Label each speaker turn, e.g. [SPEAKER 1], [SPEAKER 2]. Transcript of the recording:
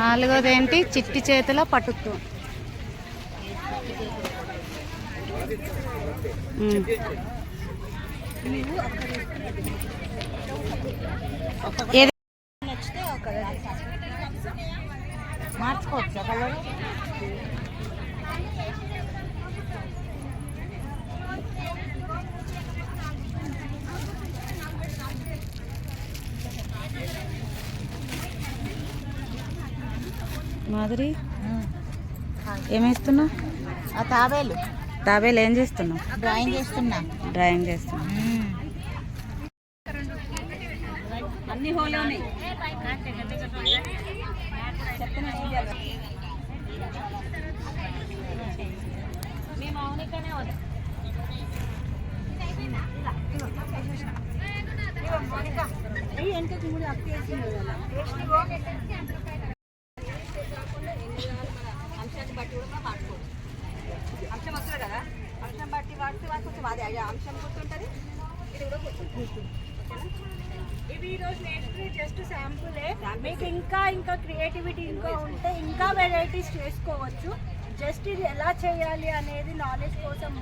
[SPEAKER 1] నాలుగోది ఏంటి చిట్టి చేతుల పట్టుతూ ఉమ్. ఏది?
[SPEAKER 2] నచ్చితే కలర్?
[SPEAKER 1] మాధురి? ఏమేస్తున్నావు?
[SPEAKER 2] ఆ తాబేలు.
[SPEAKER 1] తాబేలు ఏం చేస్తున్నావు?
[SPEAKER 2] డ్రాయింగ్ చేస్తున్నా.
[SPEAKER 1] డ్రాయింగ్ చేస్తున్నావు.
[SPEAKER 2] అన్ని హోలోనే అంశాన్ని కూడా అంశం వస్తుంది కదా? అంశం బట్టి వాడితే వాడికి కొంచెం అదే అంశం గుర్తుంటుంది? ఇది కూడా గుర్తుంటుంది.
[SPEAKER 3] ఇవి ఈరోజు నేర్చుకునే జస్ట్ శాంపులే మీకు ఇంకా ఇంకా క్రియేటివిటీ ఇంకా ఉంటే ఇంకా వెరైటీస్ చేసుకోవచ్చు. జస్ట్ ఇది ఎలా చేయాలి అనేది నాలెడ్జ్ కోసం